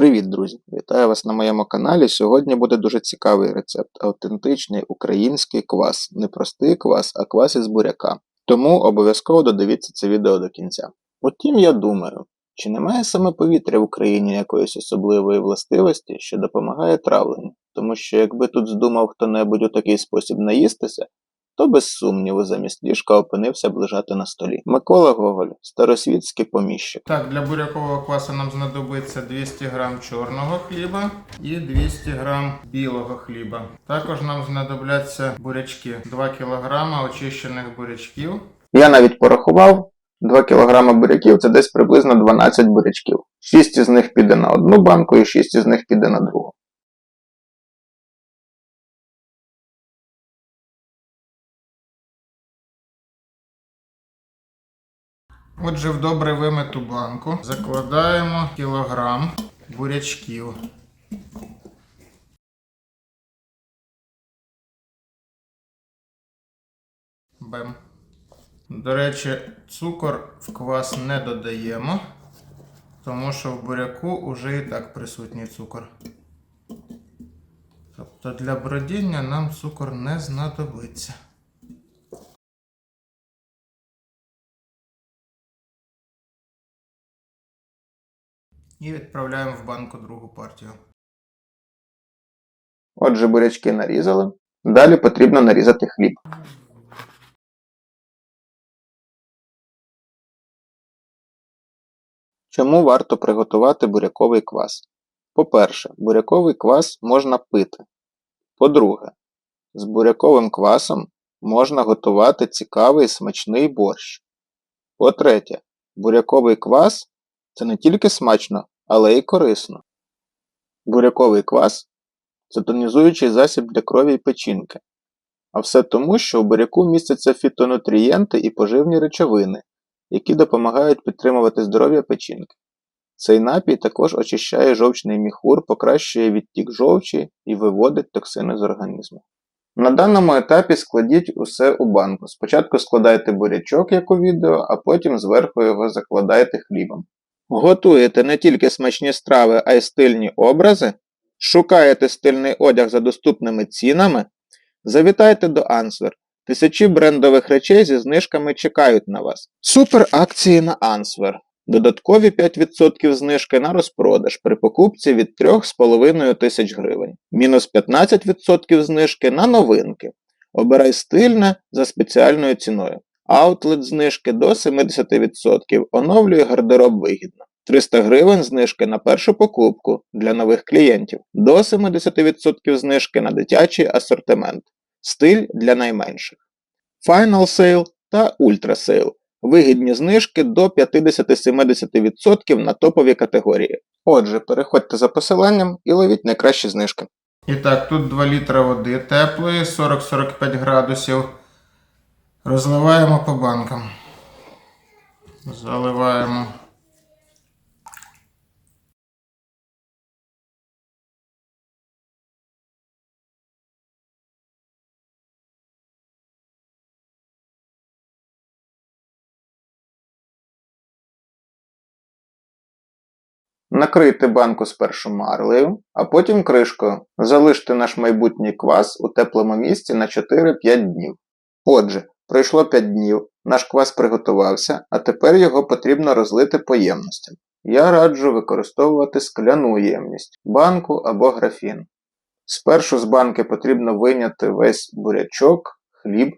Привіт, друзі! Вітаю вас на моєму каналі. Сьогодні буде дуже цікавий рецепт. Автентичний український квас. Не простий квас, а квас із буряка. Тому обов'язково додивіться це відео до кінця. Утім, я думаю, чи немає саме повітря в Україні якоїсь особливої властивості, що допомагає травленню? Тому що якби тут здумав хто-небудь у такий спосіб наїстися, то без сумніву замість ліжка опинився б лежати на столі. Микола Гоголь, старосвітський поміщик. Так, для бурякового квасу нам знадобиться 200 г чорного хліба і 200 г білого хліба. Також нам знадобляться бурячки 2 кг очищених бурячків. Я навіть порахував 2 кг буряків це десь приблизно 12 бурячків. 6 із них піде на одну банку і 6 із них піде на другу. Отже, в добре вимиту банку закладаємо кілограм бурячків. Бем. До речі, цукор в квас не додаємо, тому що в буряку вже і так присутній цукор. Тобто для бродіння нам цукор не знадобиться. І відправляємо в банку другу партію. Отже, бурячки нарізали. Далі потрібно нарізати хліб. Чому варто приготувати буряковий квас? По-перше, буряковий квас можна пити. По-друге, з буряковим квасом можна готувати цікавий смачний борщ. По-третє, буряковий квас це не тільки смачно, але й корисно. Буряковий квас це тонізуючий засіб для крові і печінки. А все тому, що у буряку містяться фітонутрієнти і поживні речовини, які допомагають підтримувати здоров'я печінки. Цей напій також очищає жовчний міхур, покращує відтік жовчі і виводить токсини з організму. На даному етапі складіть усе у банку. Спочатку складайте бурячок, як у відео, а потім зверху його закладайте хлібом. Готуєте не тільки смачні страви, а й стильні образи. Шукаєте стильний одяг за доступними цінами. Завітайте до Answer. Тисячі брендових речей зі знижками чекають на вас. Супер акції на Answer. Додаткові 5% знижки на розпродаж при покупці від 3,5 тисяч гривень. Мінус 15% знижки на новинки. Обирай стильне за спеціальною ціною. Аутлет знижки до 70%. Оновлює гардероб вигідно. 300 гривень знижки на першу покупку для нових клієнтів. До 70% знижки на дитячий асортимент. Стиль для найменших. Final Sale та Ultra Sale. Вигідні знижки до 50-70% на топові категорії. Отже, переходьте за посиланням і ловіть найкращі знижки. І так, тут 2 літра води теплої, 40-45 градусів. Розливаємо по банкам. Заливаємо. Накрийте банку спершу марлею, а потім кришкою. Залиште наш майбутній квас у теплому місці на 4-5 днів. Отже, пройшло 5 днів, наш квас приготувався, а тепер його потрібно розлити по ємностям. Я раджу використовувати скляну ємність, банку або графін. Спершу з банки потрібно вийняти весь бурячок, хліб,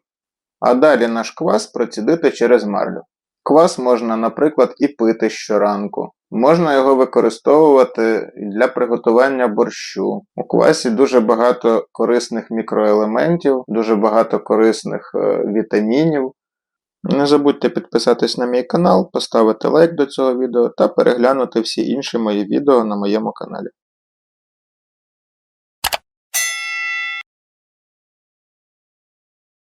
а далі наш квас процідити через марлю. Квас можна, наприклад, і пити щоранку. Можна його використовувати для приготування борщу. У квасі дуже багато корисних мікроелементів, дуже багато корисних е, вітамінів. Не забудьте підписатись на мій канал, поставити лайк до цього відео та переглянути всі інші мої відео на моєму каналі.